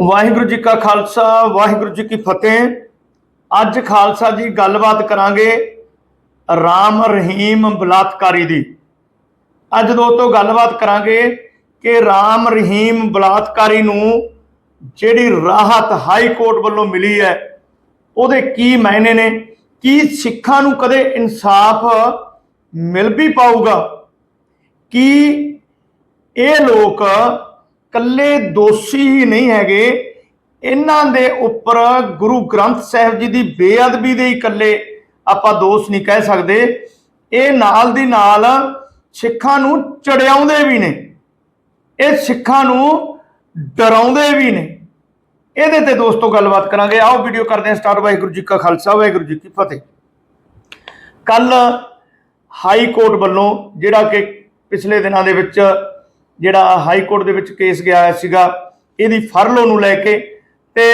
ਵਾਹਿਗੁਰੂ ਜੀ ਕਾ ਖਾਲਸਾ, ਵਾਹਿਗੁਰੂ ਜੀ ਕੀ ਫਤਿਹ। ਅੱਜ ਖਾਲਸਾ ਜੀ ਗੱਲਬਾਤ ਕਰਾਂਗੇ ਰਾਮ ਰਹੀਮ ਬਲਾਤਕਾਰੀ ਦੀ। ਅੱਜ ਦੋਸਤੋ ਗੱਲਬਾਤ ਕਰਾਂਗੇ ਕਿ ਰਾਮ ਰਹੀਮ ਬਲਾਤਕਾਰੀ ਨੂੰ ਜਿਹੜੀ ਰਾਹਤ ਹਾਈ ਕੋਰਟ ਵੱਲੋਂ ਮਿਲੀ ਹੈ, ਉਹਦੇ ਕੀ ਮਾਇਨੇ ਨੇ, ਕੀ ਸਿੱਖਾਂ ਨੂੰ ਕਦੇ ਇਨਸਾਫ ਮਿਲ ਵੀ ਪਾਊਗਾ, ਕੀ ਇਹ ਲੋਕ ਕੱਲੇ ਦੋਸ਼ੀ ਹੀ ਨਹੀਂ ਹੈਗੇ। ਇਹਨਾਂ ਦੇ ਉੱਪਰ ਗੁਰੂ ਗ੍ਰੰਥ ਸਾਹਿਬ ਜੀ ਦੀ ਬੇਅਦਬੀ ਦੇ ਹੀ ਇਕੱਲੇ ਆਪਾਂ ਦੋਸ਼ ਨਹੀਂ ਕਹਿ ਸਕਦੇ। ਇਹ ਨਾਲ ਦੀ ਨਾਲ ਸਿੱਖਾਂ ਨੂੰ ਚੜਿਆਉਂਦੇ ਵੀ ਨੇ। ਇਹ ਸਿੱਖਾਂ ਨੂੰ ਡਰਾਉਂਦੇ ਵੀ ਨੇ। ਇਹਦੇ ਤੇ ਦੋਸਤੋ ਗੱਲਬਾਤ ਕਰਾਂਗੇ। ਆਓ ਵੀਡੀਓ ਕਰਦੇ ਹਾਂ ਸਟਾਰਟ ਵਾਹਿਗੁਰੂ ਜੀ ਕਾ ਖਾਲਸਾ, ਵਾਹਿਗੁਰੂ ਜੀ ਕੀ ਫਤਿਹ। ਕੱਲ ਹਾਈ ਕੋਰਟ ਵੱਲੋਂ ਜਿਹੜਾ ਕਿ ਪਿਛਲੇ ਦਿਨਾਂ ਦੇ ਵਿੱਚ ਜਿਹੜਾ ਹਾਈ ਕੋਰਟ ਦੇ ਵਿੱਚ ਕੇਸ ਗਿਆ ਸੀਗਾ, ਇਹਦੀ ਫਰਲੋ ਨੂੰ ਲੈ ਕੇ ਤੇ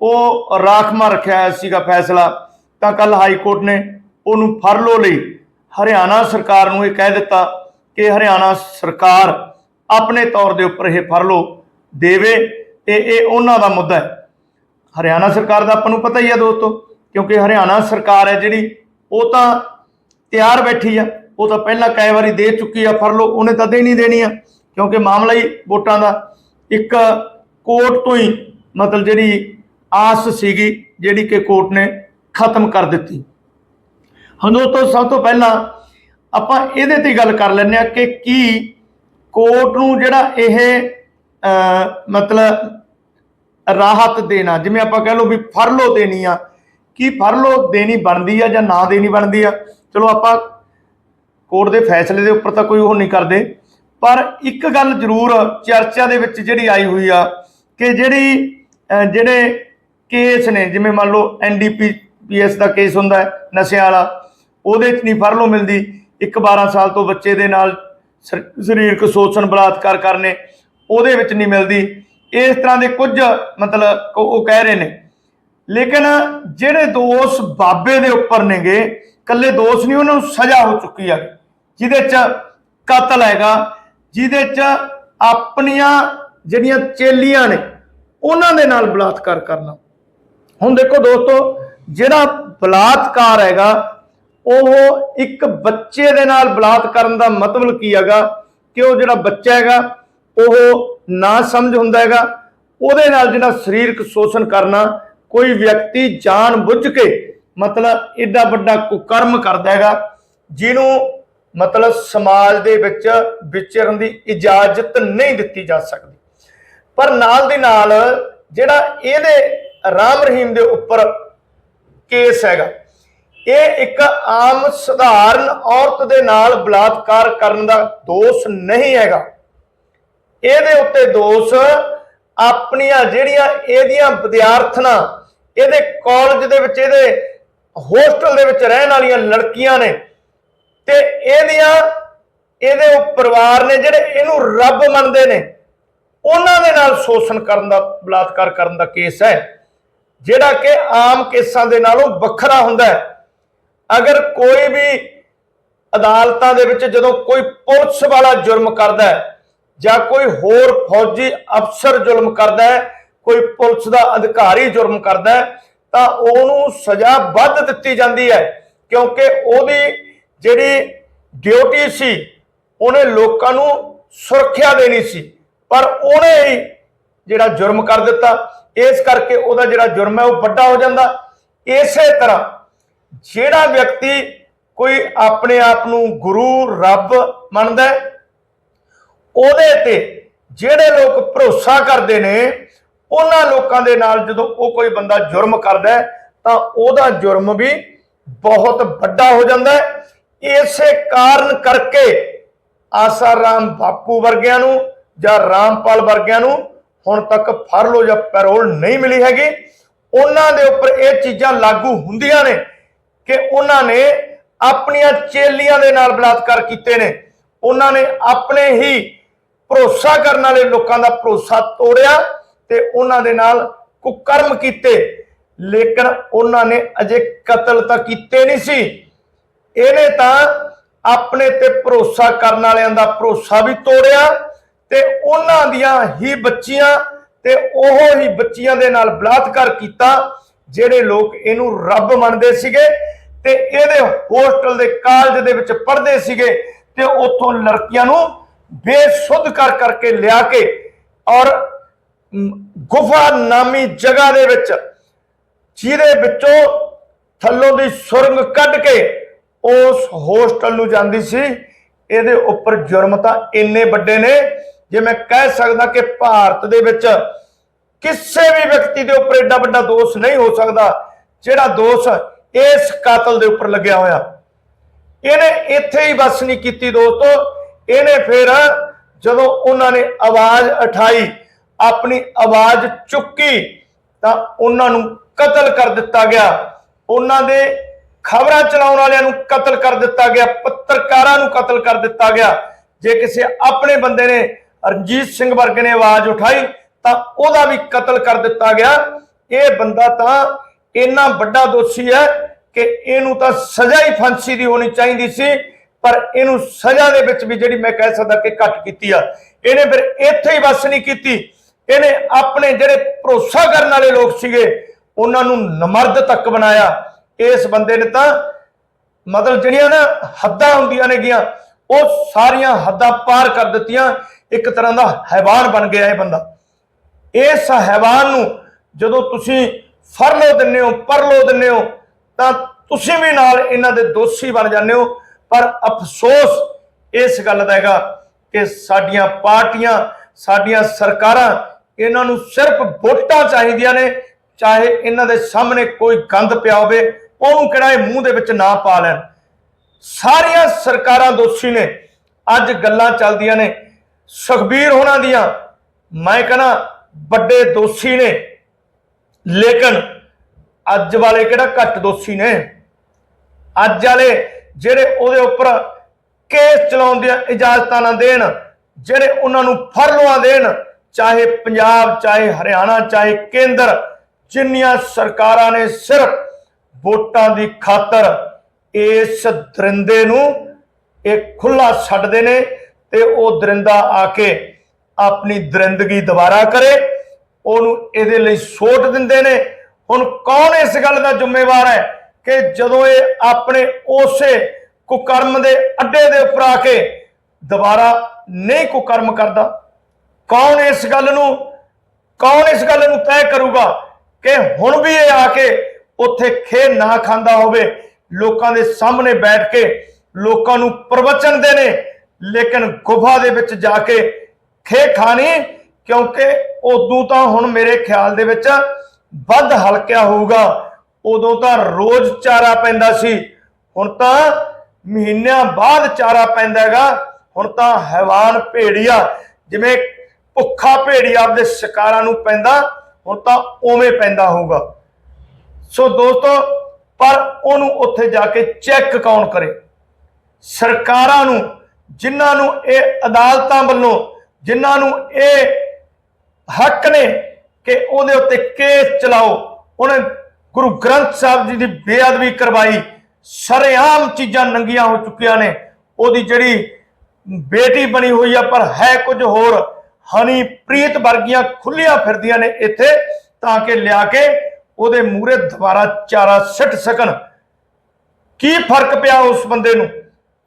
ਉਹ ਰਾਖਮਾ ਰੱਖਿਆ ਹੋਇਆ ਸੀਗਾ ਫੈਸਲਾ, ਤਾਂ ਕੱਲ ਹਾਈ ਕੋਰਟ ਨੇ ਉਹਨੂੰ ਫਰਲੋ ਲਈ ਹਰਿਆਣਾ ਸਰਕਾਰ ਨੂੰ ਇਹ ਕਹਿ ਦਿੱਤਾ ਕਿ ਹਰਿਆਣਾ ਸਰਕਾਰ ਆਪਣੇ ਤੌਰ ਦੇ ਉੱਪਰ ਇਹ ਫਰਲੋ ਦੇਵੇ ਤੇ ਇਹ ਉਹਨਾਂ ਦਾ ਮੁੱਦਾ ਹੈ। ਹਰਿਆਣਾ ਸਰਕਾਰ ਦਾ ਆਪਾਂ ਨੂੰ ਪਤਾ ਹੀ ਆ ਦੋਸਤੋ, ਕਿਉਂਕਿ ਹਰਿਆਣਾ ਸਰਕਾਰ ਹੈ ਜਿਹੜੀ, ਉਹ ਤਾਂ ਤਿਆਰ ਬੈਠੀ ਆ, ਉਹ ਤਾਂ ਪਹਿਲਾਂ ਕਈ ਵਾਰੀ ਦੇ ਚੁੱਕੀ ਆ ਫਰਲੋ, ਉਹਨੇ ਤਾਂ ਦੇਣੀ ਦੇਣੀ ਆ। ਕਿਉਂਕਿ ਮਾਮਲਾ ਹੀ ਵੋਟਾਂ ਦਾ ਇੱਕ ਕੋਰਟ ਤੋਂ ਹੀ ਮਤਲਬ ਜਿਹੜੀ ਆਸ ਸੀਗੀ, ਜਿਹੜੀ ਕਿ ਕੋਰਟ ਨੇ ਖਤਮ ਕਰ ਦਿੱਤੀ। ਹੁਣ ਤੋਂ ਸਭ ਤੋਂ ਪਹਿਲਾਂ ਆਪਾਂ ਇਹਦੇ ਤੇ ਗੱਲ ਕਰ ਲੈਂਦੇ ਆ ਕਿ ਕੀ ਕੋਰਟ ਨੂੰ ਜਿਹੜਾ ਇਹ ਮਤਲਬ ਰਾਹਤ ਦੇਣਾ, ਜਿਵੇਂ ਆਪਾਂ ਕਹਿ ਲਓ ਵੀ ਫਰਲੋ ਦੇਣੀ ਆ, ਕੀ ਫਰਲੋ ਦੇਣੀ ਬਣਦੀ ਆ ਜਾਂ ਨਾ ਦੇਣੀ ਬਣਦੀ ਆ? ਚਲੋ ਆਪਾਂ ਕੋਰਟ ਦੇ ਫੈਸਲੇ ਦੇ ਉੱਪਰ ਤਾਂ ਕੋਈ ਉਹ ਨਹੀਂ ਕਰਦੇ। ਪਰ ਇੱਕ ਗੱਲ ਜ਼ਰੂਰ ਚਰਚਾ ਦੇ ਵਿੱਚ ਜਿਹੜੀ ਆਈ ਹੋਈ ਆ ਕਿ ਜਿਹੜੀ ਜਿਹੜੇ ਕੇਸ ਨੇ, ਜਿਵੇਂ ਮੰਨ ਲਓ ਐਨਡੀਪੀਐਸ ਦਾ ਕੇਸ ਹੁੰਦਾ ਹੈ, ਨਸ਼ਿਆਂ ਵਾਲਾ, ਉਹਦੇ 'ਚ ਨਹੀਂ ਫਰਲੋ ਮਿਲਦੀ। ਇੱਕ 12 ਸਾਲ ਤੋਂ ਬੱਚੇ ਦੇ ਨਾਲ ਸਰ- ਸਰੀਰਕ ਸ਼ੋਸ਼ਣ ਬਲਾਤਕਾਰ ਕਰਨੇ, ਉਹਦੇ ਵਿੱਚ ਨਹੀਂ ਮਿਲਦੀ। ਇਸ ਤਰ੍ਹਾਂ ਦੇ ਕੁਝ ਮਤਲਬ ਉਹ ਉਹ ਕਹਿ ਰਹੇ ਨੇ। ਲੇਕਿਨ ਜਿਹੜੇ ਦੋਸ਼ ਬਾਬੇ ਦੇ ਉੱਪਰ ਨੇਗੇ ਕੱਲੇ ਦੋਸ਼ ਨਹੀਂ, ਉਹਨਾਂ ਨੂੰ ਸਜ਼ਾ ਹੋ ਚੁੱਕੀ ਆ। ਜਿਹਦੇ ਚ ਕਤਲ ਹੈਗਾ ਜਿਹਦੇ ਚ ਆਪਣੀਆਂ ਜਿਹੜੀਆਂ ਚੇਲੀਆਂ ਨੇ, ਉਹਨਾਂ ਦੇ ਨਾਲ ਬਲਾਤਕਾਰ ਕਰਨਾ। ਹੁਣ ਦੇਖੋ ਦੋਸਤੋ, ਜਿਹੜਾ ਬਲਾਤਕਾਰ ਹੈਗਾ, ਉਹ ਇੱਕ ਬੱਚੇ ਦੇ ਨਾਲ ਬਲਾਤ ਕਰਨ ਦਾ ਮਤਲਬ ਕੀ ਹੈਗਾ ਕਿ ਉਹ ਜਿਹੜਾ ਬੱਚਾ ਹੈਗਾ, ਉਹ ਨਾ ਸਮਝ ਹੁੰਦਾ ਹੈਗਾ, ਉਹਦੇ ਨਾਲ ਜਿਹੜਾ ਸਰੀਰਕ ਸ਼ੋਸ਼ਣ ਕਰਨਾ, ਕੋਈ ਵਿਅਕਤੀ ਜਾਣ ਬੁੱਝ ਕੇ ਮਤਲਬ ਐਡਾ ਵੱਡਾ ਕੁਕਰਮ ਕਰਦਾ ਹੈਗਾ, ਜਿਹਨੂੰ ਮਤਲਬ ਸਮਾਜ ਦੇ ਵਿੱਚ ਵਿਚਰਨ ਦੀ ਇਜਾਜ਼ਤ ਨਹੀਂ ਦਿੱਤੀ ਜਾ ਸਕਦੀ। ਪਰ ਨਾਲ ਦੀ ਨਾਲ ਜਿਹੜਾ ਇਹਦੇ ਰਾਮ ਰਹੀਮ ਦੇ ਉੱਪਰ ਕੇਸ ਹੈਗਾ, ਇਹ ਇੱਕ ਆਮ ਸਧਾਰਨ ਔਰਤ ਦੇ ਨਾਲ ਬਲਾਤਕਾਰ ਕਰਨ ਦਾ ਦੋਸ਼ ਨਹੀਂ ਹੈਗਾ। ਇਹਦੇ ਉੱਤੇ ਦੋਸ਼ ਆਪਣੀਆਂ ਜਿਹੜੀਆਂ ਇਹਦੀਆਂ ਵਿਦਿਆਰਥਣਾਂ, ਇਹਦੇ ਕਾਲਜ ਦੇ ਵਿੱਚ, ਇਹਦੇ ਹੋਸਟਲ ਦੇ ਵਿੱਚ ਰਹਿਣ ਵਾਲੀਆਂ ਲੜਕੀਆਂ ਨੇ ਤੇ ਇਹਦੀਆਂ, ਇਹਦੇ ਉਹ ਪਰਿਵਾਰ ਨੇ ਜਿਹੜੇ ਇਹਨੂੰ ਰੱਬ ਮੰਨਦੇ ਨੇ, ਉਹਨਾਂ ਦੇ ਨਾਲ ਸ਼ੋਸ਼ਣ ਕਰਨ ਦਾ, ਬਲਾਤਕਾਰ ਕਰਨ ਦਾ ਕੇਸ ਹੈ। ਜਿਹੜਾ ਕਿ ਆਮ ਕੇਸਾਂ ਦੇ ਨਾਲੋਂ ਵੱਖਰਾ ਹੁੰਦਾ ਹੈ। ਅਗਰ ਕੋਈ ਵੀ ਅਦਾਲਤਾਂ ਦੇ ਵਿੱਚ ਜਦੋਂ ਕੋਈ ਪੁਲਿਸ ਵਾਲਾ ਜੁਰਮ ਕਰਦਾ ਹੈ, ਜਾਂ ਕੋਈ ਹੋਰ ਫੌਜੀ ਅਫਸਰ ਜ਼ੁਲਮ ਕਰਦਾ ਹੈ, ਕੋਈ ਪੁਲਿਸ ਦਾ ਅਧਿਕਾਰੀ ਜ਼ੁਲਮ ਕਰਦਾ ਹੈ, ਤਾਂ ਉਹਨੂੰ ਸਜ਼ਾ ਵੱਧ ਦਿੱਤੀ ਜਾਂਦੀ ਹੈ। ਕਿਉਂਕਿ ਉਹਦੀ ਜਿਹੜੀ ਡਿਊਟੀ ਸੀ, ਉਹਨੇ ਲੋਕਾਂ ਨੂੰ ਸੁਰੱਖਿਆ ਦੇਣੀ ਸੀ। ਪਰ ਉਹਨੇ ਹੀ ਜਿਹੜਾ ਜੁਰਮ ਕਰ ਦਿੱਤਾ। ਇਸ ਕਰਕੇ ਉਹਦਾ ਜਿਹੜਾ ਜੁਰਮ ਹੈ, ਉਹ ਵੱਡਾ ਹੋ ਜਾਂਦਾ। ਇਸੇ ਤਰ੍ਹਾਂ ਜਿਹੜਾ ਵਿਅਕਤੀ ਕੋਈ ਆਪਣੇ ਆਪ ਨੂੰ ਗੁਰੂ, ਰੱਬ ਮੰਨਦਾ ਉਹਦੇ ਤੇ ਜਿਹੜੇ ਲੋਕ ਭਰੋਸਾ ਕਰਦੇ ਨੇ, ਉਹਨਾਂ ਲੋਕਾਂ ਦੇ ਨਾਲ ਜਦੋਂ ਉਹ ਕੋਈ ਬੰਦਾ ਜੁਰਮ ਕਰਦਾ ਤਾਂ ਉਹਦਾ ਜੁਰਮ ਵੀ ਬਹੁਤ ਵੱਡਾ ਹੋ ਜਾਂਦਾ ਹੈ। ਇਸੇ ਕਾਰਨ ਕਰਕੇ ਆਸਾਰਾਮ ਬਾਪੂ ਵਰਗਿਆਂ ਨੂੰ ਜਾਂ ਰਾਮਪਾਲ ਵਰਗਿਆਂ ਨੂੰ ਹੁਣ ਤੱਕ ਫਰਲੋ ਜਾਂ ਪੈਰੋਲ ਨਹੀਂ ਮਿਲੀ ਹੈਗੀ। ਉਹਨਾਂ ਦੇ ਉੱਪਰ ਇਹ ਚੀਜ਼ਾਂ ਲਾਗੂ ਹੁੰਦੀਆਂ ਨੇ ਕਿ ਉਹਨਾਂ ਨੇ ਆਪਣੀਆਂ ਚੇਲੀਆਂ ਦੇ ਨਾਲ ਬਲਾਤਕਾਰ ਕੀਤੇ ਨੇ। ਉਹਨਾਂ ਨੇ ਆਪਣੇ ਹੀ ਭਰੋਸਾ ਕਰਨ ਵਾਲੇ ਲੋਕਾਂ ਦਾ ਭਰੋਸਾ ਤੋੜਿਆ ਤੇ ਉਹਨਾਂ ਦੇ ਨਾਲ ਕੁਕਰਮ ਕੀਤੇ। ਲੇਕਿਨ ਉਹਨਾਂ ਨੇ ਅਜੇ ਕਤਲ ਤਾਂ ਕੀਤੇ ਨਹੀਂ ਸੀ। ਇਹਨੇ ਤਾਂ ਆਪਣੇ ਤੇ ਭਰੋਸਾ ਕਰਨ ਵਾਲਿਆਂ ਦਾ ਭਰੋਸਾ ਵੀ ਤੋੜਿਆ ਤੇ ਉਹਨਾਂ ਦੀਆਂ ਹੀ ਬੱਚੀਆਂ ਤੇ ਉਹ ਹੀ ਬੱਚੀਆਂ ਦੇ ਨਾਲ ਬਲਾਤਕਾਰ ਕੀਤਾ, ਜਿਹੜੇ ਲੋਕ ਇਹਨੂੰ ਰੱਬ ਮੰਨਦੇ ਸੀਗੇ ਤੇ ਇਹਦੇ ਹੋਸਟਲ ਦੇ ਕਾਲਜ ਦੇ ਵਿੱਚ ਪੜ੍ਹਦੇ ਸੀਗੇ ਤੇ ਉੱਥੋਂ ਲੜਕੀਆਂ ਨੂੰ ਬੇਸੁੱਧ ਕਰ ਕਰਕੇ ਲਿਆ ਕੇ ਔਰ ਗੁਫਾ ਨਾਮੀ ਜਗ੍ਹਾ ਦੇ ਵਿੱਚ ਜਿਹਦੇ ਵਿੱਚੋਂ ਥੱਲੋਂ ਦੀ ਸੁਰੰਗ ਕੱਢ ਕੇ ਉਸ ਹੋਸਟਲ ਨੂੰ ਜਾਂਦੀ ਸੀ, ਇਹਦੇ ਉੱਪਰ ਜੁਰਮ ਤਾਂ ਇੰਨੇ ਵੱਡੇ ਨੇ, ਜੇ ਮੈਂ ਕਹਿ ਸਕਦਾ ਕਿ ਭਾਰਤ ਦੇ ਵਿੱਚ ਕਿਸੇ ਵੀ ਵਿਅਕਤੀ ਦੇ ਉੱਪਰ ਐਡਾ ਵੱਡਾ ਦੋਸ਼ ਨਹੀਂ ਹੋ ਸਕਦਾ, ਜਿਹੜਾ ਦੋਸ਼ ਇਸ ਕਾਤਲ ਦੇ ਉੱਪਰ ਲੱਗਿਆ ਹੋਇਆ। ਇਹਨੇ ਇੱਥੇ ਹੀ ਬਸ ਨਹੀਂ ਕੀਤੀ ਦੋਸਤੋ, ਇਹਨੇ ਫਿਰ ਜਦੋਂ ਉਹਨਾਂ ਨੇ ਆਵਾਜ਼ ਉਠਾਈ, ਆਪਣੀ ਆਵਾਜ਼ ਚੁੱਕੀ, ਤਾਂ ਉਹਨਾਂ ਨੂੰ ਕਤਲ ਕਰ ਦਿੱਤਾ ਗਿਆ। ਉਹਨਾਂ ਦੇ ਖਬਰਾਂ ਚਲਾਉਣ ਵਾਲਿਆਂ ਨੂੰ ਕਤਲ ਕਰ ਦਿੱਤਾ ਗਿਆ, ਪੱਤਰਕਾਰਾਂ ਨੂੰ ਕਤਲ ਕਰ ਦਿੱਤਾ ਗਿਆ। ਜੇ ਕਿਸੇ ਆਪਣੇ ਬੰਦੇ ਨੇ ਰਣਜੀਤ ਸਿੰਘ ਵਰਗੇ ਨੇ ਆਵਾਜ਼ ਉਠਾਈ, ਤਾਂ ਉਹਦਾ ਵੀ ਕਤਲ ਕਰ ਦਿੱਤਾ ਗਿਆ। ਇਹ ਬੰਦਾ ਤਾਂ ਇੰਨਾ ਵੱਡਾ ਦੋਸ਼ੀ ਹੈ ਕਿ ਇਹਨੂੰ ਤਾਂ ਸਜ਼ਾ ਹੀ ਫਾਂਸੀ ਦੀ ਹੋਣੀ ਚਾਹੀਦੀ ਸੀ, ਪਰ ਇਹਨੂੰ ਸਜ਼ਾ ਦੇ ਵਿੱਚ ਵੀ ਜਿਹੜੀ ਮੈਂ ਕਹਿ ਸਕਦਾ ਕਿ ਘੱਟ ਕੀਤੀ ਆ। ਇਹਨੇ ਫਿਰ ਇੱਥੇ ਹੀ ਬਸ ਨਹੀਂ ਕੀਤੀ। ਇਹਨੇ ਆਪਣੇ ਜਿਹੜੇ ਭਰੋਸਾ ਕਰਨ ਵਾਲੇ ਲੋਕ ਸੀਗੇ, ਉਹਨਾਂ ਨੂੰ ਨਮਰਦ ਤੱਕ ਬਣਾਇਆ। ਇਸ ਬੰਦੇ ਨੇ ਤਾਂ ਮਤਲਬ ਜਿਹੜੀਆਂ ਨਾ ਹੱਦਾਂ ਹੁੰਦੀਆਂ ਨੇਗੀਆਂ, ਉਹ ਸਾਰੀਆਂ ਹੱਦਾਂ ਪਾਰ ਕਰ ਦਿੱਤੀਆਂ, ਇੱਕ ਤਰ੍ਹਾਂ ਦਾ ਹੈਵਾਨ ਬਣ ਗਿਆ ਇਹ ਬੰਦਾ। ਇਸ ਹੈਵਾਨ ਨੂੰ ਜਦੋਂ ਤੁਸੀਂ ਫੜ ਲੋ ਦਿੰਦੇ ਹੋ ਪਰ ਲੋ ਦਿੰਦੇ ਹੋ, ਤਾਂ ਤੁਸੀਂ ਵੀ ਨਾਲ ਇਹਨਾਂ ਦੇ ਦੋਸ਼ੀ ਬਣ ਜਾਂਦੇ ਹੋ। ਪਰ ਅਫਸੋਸ ਇਸ ਗੱਲ ਦਾ ਹੈਗਾ ਕਿ ਸਾਡੀਆਂ ਪਾਰਟੀਆਂ, ਸਾਡੀਆਂ ਸਰਕਾਰਾਂ ਇਹਨਾਂ ਨੂੰ ਸਿਰਫ ਵੋਟਾਂ ਚਾਹੀਦੀਆਂ ਨੇ ਚਾਹੇ ਇਹਨਾਂ ਦੇ ਸਾਹਮਣੇ ਕੋਈ ਗੰਦ ਪਿਆ ਹੋਵੇ, ਉਹਨੂੰ ਕਿਹੜਾ ਇਹ ਮੂੰਹ ਦੇ ਵਿੱਚ ਨਾ ਪਾ ਲੈਣ। ਸਾਰੀਆਂ ਸਰਕਾਰਾਂ ਦੋਸ਼ੀ ਨੇ। ਅੱਜ ਗੱਲਾਂ ਚੱਲਦੀਆਂ ਨੇ। ਸੁਖਬੀਰ ਹੋਣਾ ਦੀਆਂ, ਮੈਂ ਕਹਿੰਦਾ, ਵੱਡੇ ਦੋਸ਼ੀ ਨੇ। ਲੇਕਿਨ ਅੱਜ ਵਾਲੇ ਕਿਹੜਾ ਘੱਟ ਦੋਸ਼ੀ ਨੇ? ਅੱਜ ਵਾਲੇ ਜਿਹੜੇ ਉਹਦੇ ਉੱਪਰ ਕੇਸ ਚਲਾਉਣ ਦੀਆਂ ਇਜਾਜ਼ਤਾਂ ਨਾ ਦੇਣ, ਜਿਹੜੇ ਉਹਨਾਂ ਨੂੰ ਫਰਲੋਆਂ ਦੇਣ, ਚਾਹੇ ਪੰਜਾਬ, ਚਾਹੇ ਹਰਿਆਣਾ, ਚਾਹੇ ਕੇਂਦਰ ਜਿੰਨੀਆਂ ਸਰਕਾਰਾਂ ਨੇ ਸਿਰਫ ਵੋਟਾਂ ਦੀ ਖਾਤਰ ਇਸ ਦਰਿੰਦੇ ਨੂੰ ਇਹ ਖੁੱਲਾ ਛੱਡਦੇ ਨੇ ਤੇ ਉਹ ਦਰਿੰਦਾ ਆ ਕੇ ਆਪਣੀ ਦਰਿੰਦਗੀ ਦੁਬਾਰਾ ਕਰੇ, ਉਹਨੂੰ ਇਹਦੇ ਲਈ ਸੋਟ ਦਿੰਦੇ ਨੇ। ਹੁਣ ਕੌਣ ਇਸ ਗੱਲ ਦਾ ਜ਼ਿੰਮੇਵਾਰ ਹੈ ਕਿ ਜਦੋਂ ਇਹ ਆਪਣੇ ਉਸੇ ਕੁਕਰਮ ਦੇ ਅੱਡੇ ਦੇ ਉੱਪਰ ਆ ਕੇ ਦੁਬਾਰਾ ਨਹੀਂ ਕੁਕਰਮ ਕਰਦਾ? ਕੌਣ ਇਸ ਗੱਲ ਨੂੰ, ਕੌਣ ਇਸ ਗੱਲ ਨੂੰ ਤੈਅ ਕਰੂਗਾ ਕਿ ਹੁਣ ਵੀ ਇਹ ਆ ਕੇ ਉੱਥੇ ਖੇ ਨਾ ਖਾਂਦਾ ਹੋਵੇ, ਲੋਕਾਂ ਦੇ ਸਾਹਮਣੇ ਬੈਠ ਕੇ ਲੋਕਾਂ ਨੂੰ ਪ੍ਰਵਚਨ ਦੇ ਨੇ ਲੇਕਿਨ ਗੁਫਾ ਦੇ ਵਿੱਚ ਜਾ ਕੇ ਖੇ ਖਾਣੀ, ਕਿਉਂਕਿ ਉਦੋਂ ਤਾਂ ਹੁਣ ਮੇਰੇ ਖਿਆਲ ਦੇ ਵਿੱਚ ਵੱਧ ਹਲਕਿਆ ਹੋਊਗਾ, ਉਦੋਂ ਤਾਂ ਰੋਜ਼ ਚਾਰਾ ਪੈਂਦਾ ਸੀ, ਹੁਣ ਤਾਂ ਮਹੀਨਿਆਂ ਬਾਅਦ ਚਾਰਾ ਪੈਂਦਾ ਹੈਗਾ, ਹੁਣ ਤਾਂ ਹੈਵਾਨ ਭੇੜੀਆ, ਜਿਵੇਂ ਭੁੱਖਾ ਭੇੜੀਆ ਆਪਦੇ ਸ਼ਿਕਾਰਾਂ ਨੂੰ ਪੈਂਦਾ ਹੁਣ ਤਾਂ ਉਵੇਂ ਪੈਂਦਾ ਹੋਊਗਾ। ਸੋ ਦੋਸਤੋ, ਪਰ ਉਹਨੂੰ ਉੱਥੇ ਜਾ ਕੇ ਚੈੱਕ ਕੌਣ ਕਰੇ? ਸਰਕਾਰਾਂ ਨੂੰ, ਜਿਨ੍ਹਾਂ ਨੂੰ ਇਹ ਅਦਾਲਤਾਂ ਵੱਲੋਂ, ਜਿਨ੍ਹਾਂ ਨੂੰ ਇਹ ਹੱਕ ਨੇ ਕਿ ਉਹਦੇ ਉੱਤੇ ਕੇਸ ਚਲਾਓ, ਉਹਨੇ ਗੁਰੂ ਗ੍ਰੰਥ ਸਾਹਿਬ ਜੀ ਦੀ ਬੇਅਦਬੀ ਕਰਵਾਈ, ਸਰੇਆਮ ਚੀਜ਼ਾਂ ਨੰਗੀਆਂ ਹੋ ਚੁੱਕੀਆਂ ਨੇ, ਉਹਦੀ ਜਿਹੜੀ ਬੇਟੀ ਬਣੀ ਹੋਈ ਆ, ਪਰ ਹੈ ਕੁਝ ਹੋਰ ਹਨੀ ਵਰਗੀਆਂ ਖੁੱਲੀਆਂ ਫਿਰਦੀਆਂ ਨੇ ਇੱਥੇ, ਤਾਂ ਕਿ ਲਿਆ ਕੇ ਉਹਦੇ ਮੂਹਰੇ ਦੁਬਾਰਾ ਚਾਰਾ ਸਿੱਟ ਸਕਣ। ਕੀ ਫ਼ਰਕ ਪਿਆ ਉਸ ਬੰਦੇ ਨੂੰ?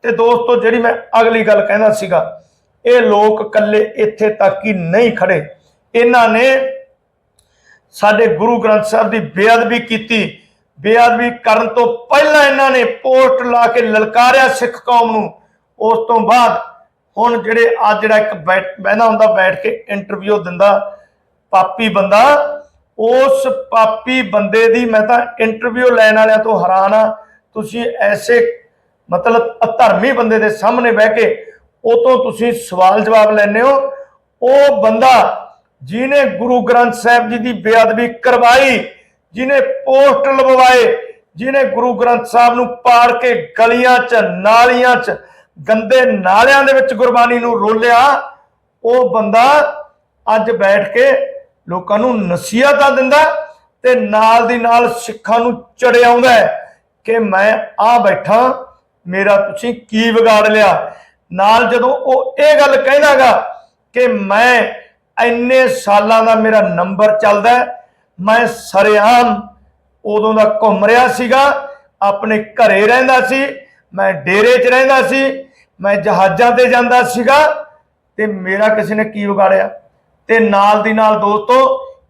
ਤੇ ਦੋਸਤੋ, ਜਿਹੜੀ ਮੈਂ ਅਗਲੀ ਗੱਲ ਕਹਿੰਦਾ ਸੀਗਾ, ਇਹ ਲੋਕ ਇਕੱਲੇ ਇੱਥੇ ਤੱਕ ਹੀ ਨਹੀਂ ਖੜੇ। ਇਹਨਾਂ ਨੇ ਸਾਡੇ ਗੁਰੂ ਗ੍ਰੰਥ ਸਾਹਿਬ ਦੀ ਬੇਅਦਬੀ ਕੀਤੀ। ਬੇਅਦਬੀ ਕਰਨ ਤੋਂ ਪਹਿਲਾਂ ਇਹਨਾਂ ਨੇ ਪੋਸਟ ਲਾ ਕੇ ਲਲਕਾਰਿਆ ਸਿੱਖ ਕੌਮ ਨੂੰ। ਉਸ ਤੋਂ ਬਾਅਦ ਹੁਣ ਜਿਹੜੇ ਅੱਜ ਜਿਹੜਾ ਇੱਕ ਬੈਠ- ਹੁੰਦਾ, ਬੈਠ ਕੇ ਇੰਟਰਵਿਊ ਦਿੰਦਾ ਪਾਪੀ ਬੰਦਾ, ਉਸ ਪਾਪੀ ਬੰਦੇ ਦੀ ਮੈਂ ਤਾਂ ਇੰਟਰਵਿਊ ਲੈਣ ਵਾਲਿਆਂ ਤੋਂ ਹੈਰਾਨ ਆ ਤੁਸੀਂ ਐਸੇ ਮਤਲਬ ਅਧਰਮੀ ਬੰਦੇ ਦੇ ਸਾਹਮਣੇ ਬਹਿ ਕੇ ਉਹ ਤੋਂ ਤੁਸੀਂ ਸਵਾਲ ਜਵਾਬ ਲੈਣੇ ਹੋ। ਉਹ ਬੰਦਾ ਜਿਨੇ ਗੁਰੂ ਗ੍ਰੰਥ ਸਾਹਿਬ ਜੀ ਦੀ ਬੇਅਦਬੀ ਕਰਵਾਈ ਜਿਨੇ ਪੋਸਟ ਲਗਵਾਏ ਜਿਨੇ ਗੁਰੂ ਗ੍ਰੰਥ ਸਾਹਿਬ ਨੂੰ ਪਾੜ ਕੇ ਗਲੀਆਂ 'ਚ, ਨਾਲੀਆਂ 'ਚ ਗੰਦੇ ਨਾਲਿਆਂ ਦੇ ਵਿੱਚ ਗੁਰਬਾਣੀ ਨੂੰ ਰੋਲਿਆ, ਉਹ ਬੰਦਾ ਅੱਜ ਬੈਠ ਕੇ ਲੋਕਾਂ ਨੂੰ ਨਸੀਹਤਾਂ ਦਿੰਦਾ ਤੇ ਨਾਲ ਦੀ ਨਾਲ ਸਿੱਖਾਂ ਨੂੰ ਚੜਿਆਉਂਦਾ ਕਿ ਮੈਂ ਆ ਬੈਠਾ, ਮੇਰਾ ਤੁਸੀਂ ਕੀ ਵਿਗਾੜ ਲਿਆ? ਨਾਲ ਜਦੋਂ ਉਹ ਇਹ ਗੱਲ ਕਹਿੰਦਾਗਾ ਕਿ ਮੈਂ ਇੰਨੇ ਸਾਲਾਂ ਦਾ ਮੇਰਾ ਨੰਬਰ ਚੱਲਦਾ ਮੈਂ ਸਰੇਆਮ ਉਦੋਂ ਦਾ ਘੁੰਮ ਰਿਹਾ ਸੀਗਾ, ਆਪਣੇ ਘਰੇ ਰਹਿੰਦਾ ਸੀ, ਮੈਂ ਡੇਰੇ 'ਚ ਰਹਿੰਦਾ ਸੀ ਮੈਂ ਜਹਾਜ਼ਾਂ ਤੇ ਜਾਂਦਾ ਸੀਗਾ ਤੇ ਮੇਰਾ ਕਿਸੇ ਨੇ ਕੀ ਵਿਗਾੜਿਆ? ਤੇ ਨਾਲ ਦੀ ਨਾਲ ਦੋਸਤੋ,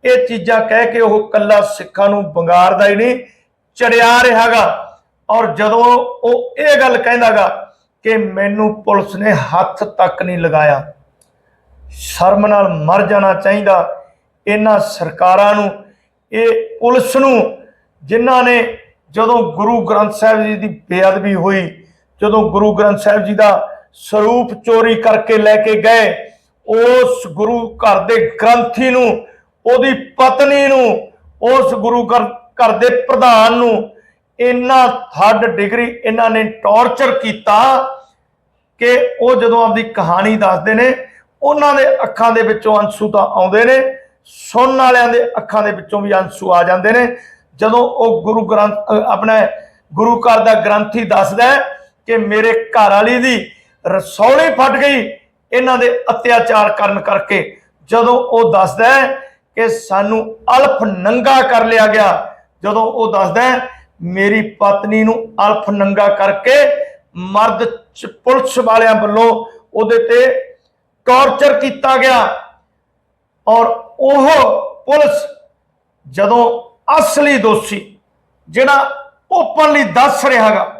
ਇਹ ਚੀਜ਼ਾਂ ਕਹਿ ਕੇ ਉਹ ਕੱਲਾ ਸਿੱਖਾਂ ਨੂੰ ਬੰਗਾਰਦਾ ਹੀ ਨਹੀਂ, ਚੜਿਆ ਰਿਹਾਗਾ। ਔਰ ਜਦੋਂ ਉਹ ਇਹ ਗੱਲ ਕਹਿੰਦਾਗਾ ਕਿ ਮੈਨੂੰ ਪੁਲਿਸ ਨੇ ਹੱਥ ਤੱਕ ਨਹੀਂ ਲਗਾਇਆ, ਸ਼ਰਮ ਨਾਲ ਮਰ ਜਾਣਾ ਚਾਹੀਦਾ ਇਹਨਾਂ ਸਰਕਾਰਾਂ ਨੂੰ, ਇਹ ਪੁਲਿਸ ਨੂੰ, ਜਿਨ੍ਹਾਂ ਨੇ ਜਦੋਂ ਗੁਰੂ ਗ੍ਰੰਥ ਸਾਹਿਬ ਜੀ ਦੀ ਬੇਅਦਬੀ ਹੋਈ ਜਦੋਂ ਗੁਰੂ ਗ੍ਰੰਥ ਸਾਹਿਬ ਜੀ ਦਾ ਸਰੂਪ ਚੋਰੀ ਕਰਕੇ ਲੈ ਕੇ ਗਏ ਉਸ ਗੁਰੂ ਘਰ ਦੇ ਗ੍ਰੰਥੀ ਨੂੰ ਉਹਦੀ ਪਤਨੀ ਨੂੰ ਉਸ ਗੁਰੂ ਘਰ ਘਰ ਦੇ ਪ੍ਰਧਾਨ ਨੂੰ ਇੰਨਾ ਥਰਡ ਡਿਗਰੀ ਇਹਨਾਂ ਨੇ ਟੌਰਚਰ ਕੀਤਾ ਕਿ ਉਹ ਜਦੋਂ ਆਪਦੀ ਕਹਾਣੀ ਦੱਸਦੇ ਨੇ ਉਹਨਾਂ ਦੇ ਅੱਖਾਂ ਦੇ ਵਿੱਚੋਂ ਅੰਸੂ ਤਾਂ ਆਉਂਦੇ ਨੇ ਸੁਣਨ ਵਾਲਿਆਂ ਦੇ ਅੱਖਾਂ ਦੇ ਵਿੱਚੋਂ ਵੀ ਅੰਸੂ ਆ ਜਾਂਦੇ ਨੇ। ਜਦੋਂ ਉਹ ਗੁਰੂ ਗ੍ਰੰਥ ਅ, ਆਪਣਾ ਗੁਰੂ ਘਰ ਦਾ ਗ੍ਰੰਥੀ ਦੱਸਦਾ ਕਿ ਮੇਰੇ ਘਰ ਵਾਲੀ ਦੀ ਰਸੌਲੀ ਫਟ ਗਈ ਇਹਨਾਂ ਦੇ ਅਤਿਆਚਾਰ ਕਰਨ ਕਰਕੇ। ਜਦੋਂ ਉਹ ਦੱਸਦਾ ਹੈ ਕਿ ਸਾਨੂੰ ਅਲਫ ਨੰਗਾ ਕਰ ਲਿਆ ਗਿਆ, ਜਦੋਂ ਉਹ ਦੱਸਦਾ ਹੈ, ਮੇਰੀ ਪਤਨੀ ਨੂੰ ਅਲਫ ਨੰਗਾ ਕਰਕੇ ਮਰਦ ਚ- ਪੁਲਿਸ ਵਾਲਿਆਂ ਵੱਲੋਂ ਉਹਦੇ ਤੇ ਟੌਰਚਰ ਕੀਤਾ ਗਿਆ। ਔਰ ਉਹ ਪੁਲਿਸ ਜਦੋਂ ਅਸਲੀ ਦੋਸ਼ੀ, ਜਿਹੜਾ ਓਪਨਲੀ ਦੱਸ ਰਿਹਾਗਾ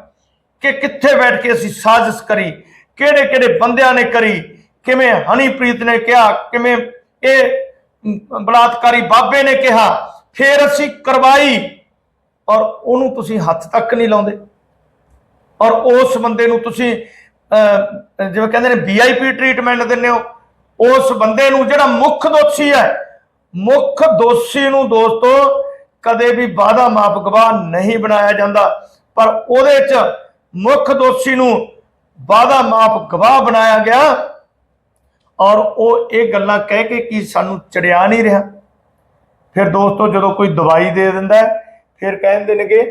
ਕਿ ਕਿੱਥੇ ਬੈਠ ਕੇ ਅਸੀਂ ਸਾਜ਼ਿਸ਼ ਕਰੀ ਕਿਹੜੇ ਕਿਹੜੇ ਬੰਦਿਆਂ ਨੇ ਕਰੀ ਕਿਵੇਂ ਹਨੀਪ੍ਰੀਤ ਨੇ ਕਿਹਾ ਕਿਵੇਂ ਇਹ ਬਲਾਤਕਾਰੀ ਬਾਬੇ ਨੇ ਕਿਹਾ ਫਿਰ ਅਸੀਂ ਕਰਵਾਈ ਔਰ ਉਹਨੂੰ ਤੁਸੀਂ ਹੱਥ ਤੱਕ ਨਹੀਂ ਲਾਉਂਦੇ। ਔਰ ਉਸ ਬੰਦੇ ਨੂੰ ਤੁਸੀਂ ਅਹ, ਜਿਵੇਂ ਕਹਿੰਦੇ ਨੇ ਵੀਆਈਪੀ ਟ੍ਰੀਟਮੈਂਟ ਦਿੰਦੇ ਹੋ ਉਸ ਬੰਦੇ ਨੂੰ ਜਿਹੜਾ ਮੁੱਖ ਦੋਸ਼ੀ ਹੈ ਮੁੱਖ ਦੋਸ਼ੀ ਨੂੰ ਦੋਸਤੋ ਕਦੇ ਵੀ ਵਾਦਾ ਮਾਪ ਗਵਾਹ ਨਹੀਂ ਬਣਾਇਆ ਜਾਂਦਾ। ਪਰ ਉਹਦੇ ਚ ਮੁੱਖ ਦੋਸ਼ੀ ਨੂੰ ਵਾਦਾ ਮਾਫ਼ ਗਵਾਹ ਬਣਾਇਆ ਗਿਆ ਔਰ ਉਹ ਇਹ ਗੱਲਾਂ ਕਹਿ ਕੇ ਕੀ ਸਾਨੂੰ ਚੜਿਆ ਨਹੀਂ ਰਿਹਾ। ਫਿਰ ਦੋਸਤੋ ਜਦੋਂ ਕੋਈ ਦਵਾਈ ਦੇ ਦਿੰਦਾ ਫਿਰ ਕਹਿੰਦੇ ਨੇਗੇ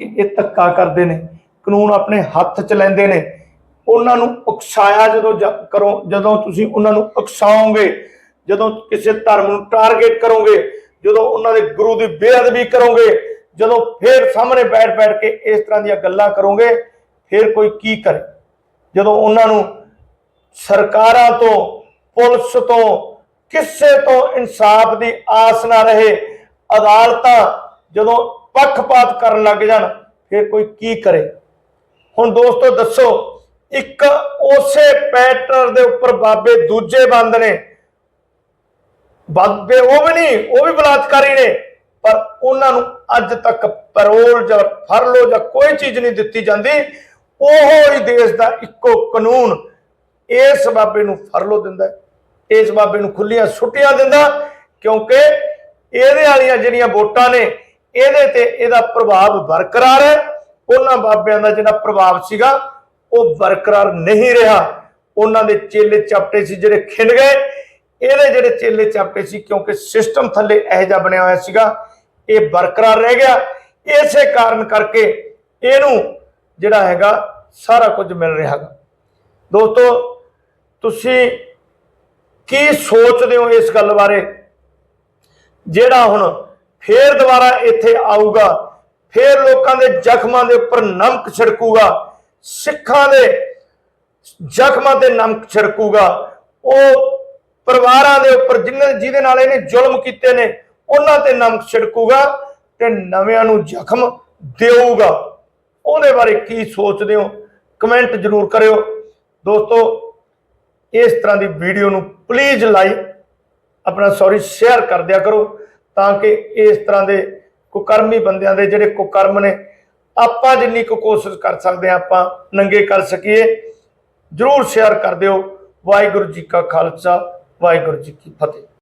ਕਿ ਇਹ ਧੱਕਾ ਕਰਦੇ ਨੇ, ਕਾਨੂੰਨ ਆਪਣੇ ਹੱਥ 'ਚ ਲੈਂਦੇ ਨੇ। ਉਹਨਾਂ ਨੂੰ ਉਕਸਾਇਆ ਜਦੋਂ ਕਰੋ, ਜਦੋਂ ਤੁਸੀਂ ਉਹਨਾਂ ਨੂੰ ਉਕਸਾਓਗੇ, ਜਦੋਂ ਕਿਸੇ ਧਰਮ ਨੂੰ ਟਾਰਗੇਟ ਕਰੋਗੇ, ਜਦੋਂ ਉਹਨਾਂ ਦੇ ਗੁਰੂ ਦੀ ਬੇਅਦਬੀ ਕਰੋਗੇ, ਜਦੋਂ ਫਿਰ ਸਾਹਮਣੇ ਬੈਠ ਬੈਠ ਕੇ ਇਸ ਤਰ੍ਹਾਂ ਦੀਆਂ ਗੱਲਾਂ ਕਰੋਗੇ ਫਿਰ ਕੋਈ ਕੀ ਕਰੇ? ਜਦੋਂ ਉਹਨਾਂ ਨੂੰ ਸਰਕਾਰਾਂ ਤੋਂ, ਪੁਲਿਸ ਤੋਂ, ਕਿਸੇ ਤੋਂ ਇਨਸਾਫ ਦੀ ਆਸ ਨਾ ਰਹੇ, ਅਦਾਲਤਾਂ ਜਦੋਂ ਪੱਖਪਾਤ ਕਰਨ ਲੱਗ ਜਾਣ, ਫਿਰ ਕੋਈ ਕੀ ਕਰੇ? ਹੁਣ ਦੋਸਤੋ ਦੱਸੋ, ਇੱਕ ਉਸੇ ਪੈਟਰਨ ਦੇ ਉੱਪਰ ਬਾਬੇ ਦੂਜੇ ਬੰਦ ਨੇ। ਬਾਬੇ ਉਹ ਵੀ ਨਹੀਂ, ਉਹ ਵੀ ਬਲਾਤਕਾਰੀ ਨੇ। ਪਰ ਉਹਨਾਂ ਨੂੰ ਅੱਜ ਤੱਕ ਪੈਰੋਲ ਜਾਂ ਫਰਲੋ ਜਾਂ ਕੋਈ ਚੀਜ਼ ਨਹੀਂ ਦਿੱਤੀ ਜਾਂਦੀ। ਉਹ ਹੀ ਦੇਸ਼ ਦਾ ਇੱਕੋ ਕਾਨੂੰਨ ਇਸ ਬਾਬੇ ਨੂੰ ਫਰਲੋ ਦਿੰਦਾ ਇਸ ਬਾਬੇ ਨੂੰ ਖੁੱਲੀਆਂ ਛੁੱਟੀਆਂ ਦਿੰਦਾ ਕਿਉਂਕਿ ਇਹਦੇ ਵਾਲੀਆਂ ਜਿਹੜੀਆਂ ਵੋਟਾਂ ਨੇ, ਇਹਦੇ ਤੇ ਇਹਦਾ ਪ੍ਰਭਾਵ ਬਰਕਰਾਰ ਹੈ। ਉਹਨਾਂ ਬਾਬਿਆਂ ਦਾ ਜਿਹੜਾ ਪ੍ਰਭਾਵ ਸੀਗਾ, ਉਹ ਬਰਕਰਾਰ ਨਹੀਂ ਰਿਹਾ। ਉਹਨਾਂ ਦੇ ਚੇਲੇ ਚਾਪਟੇ ਸੀ ਜਿਹੜੇ ਖਿੰਡ ਗਏ। ਇਹਦੇ ਜਿਹੜੇ ਚੇਲੇ ਚਾਪਟੇ ਸੀ, ਕਿਉਂਕਿ ਸਿਸਟਮ ਥੱਲੇ ਇਹੋ ਜਿਹਾ ਬਣਿਆ ਹੋਇਆ ਸੀਗਾ, ਇਹ ਬਰਕਰਾਰ ਰਹਿ ਗਿਆ। ਇਸੇ ਕਾਰਨ ਕਰਕੇ ਇਹਨੂੰ ਜਿਹੜਾ ਹੈਗਾ, ਸਾਰਾ ਕੁਝ ਮਿਲ ਰਿਹਾ ਹੈਗਾ। ਦੋਸਤੋ, ਤੁਸੀਂ ਕੀ ਸੋਚਦੇ ਹੋ ਇਸ ਗੱਲ ਬਾਰੇ? ਜਿਹੜਾ ਹੁਣ ਫੇਰ ਦੁਬਾਰਾ ਇੱਥੇ ਆਊਗਾ, ਫੇਰ ਲੋਕਾਂ ਦੇ ਜ਼ਖਮਾਂ ਦੇ ਉੱਪਰ ਨਮਕ ਛਿੜਕੂਗਾ, ਸਿੱਖਾਂ ਦੇ ਜ਼ਖਮਾਂ ਤੇ ਨਮਕ ਛਿੜਕੂਗਾ, ਉਹ ਪਰਿਵਾਰਾਂ ਦੇ ਉੱਪਰ ਜਿਨ੍ਹਾਂ ਜਿਹਦੇ ਨਾਲ ਇਹਨੇ ਜ਼ੁਲਮ ਕੀਤੇ ਨੇ, ਉਹਨਾਂ ਤੇ ਨਮਕ ਛਿੜਕੂਗਾ ਤੇ ਨਵਿਆਂ ਨੂੰ ਜ਼ਖਮ ਦੇਊਗਾ। ਉਹਦੇ ਬਾਰੇ ਕੀ ਸੋਚਦੇ ਹੋ? ਕਮੈਂਟ ਜ਼ਰੂਰ ਕਰਿਓ। ਦੋਸਤੋ, ਇਸ ਤਰ੍ਹਾਂ ਦੀ ਵੀਡੀਓ ਨੂੰ ਪਲੀਜ਼ ਲਾਈਕ ਆਪਣਾ ਸੌਰੀ ਸ਼ੇਅਰ ਕਰ ਦਿਆ ਕਰੋ ਤਾਂ ਕਿ ਇਸ ਤਰ੍ਹਾਂ ਦੇ ਕੁਕਰਮੀ ਬੰਦਿਆਂ ਦੇ ਜਿਹੜੇ ਕੁਕਰਮ ਨੇ, ਆਪਾਂ ਜਿੰਨੀ ਕੁ ਕੋਸ਼ਿਸ਼ ਕਰ ਸਕਦੇ ਹਾਂ, ਆਪਾਂ ਨੰਗੇ ਕਰ ਸਕੀਏ। ਜਰੂਰ ਸ਼ੇਅਰ ਕਰ ਦਿਓ। ਵਾਹਿਗੁਰੂ ਜੀ ਕਾ ਖਾਲਸਾ, ਵਾਹਿਗੁਰੂ ਜੀ ਕੀ ਫਤਿਹ।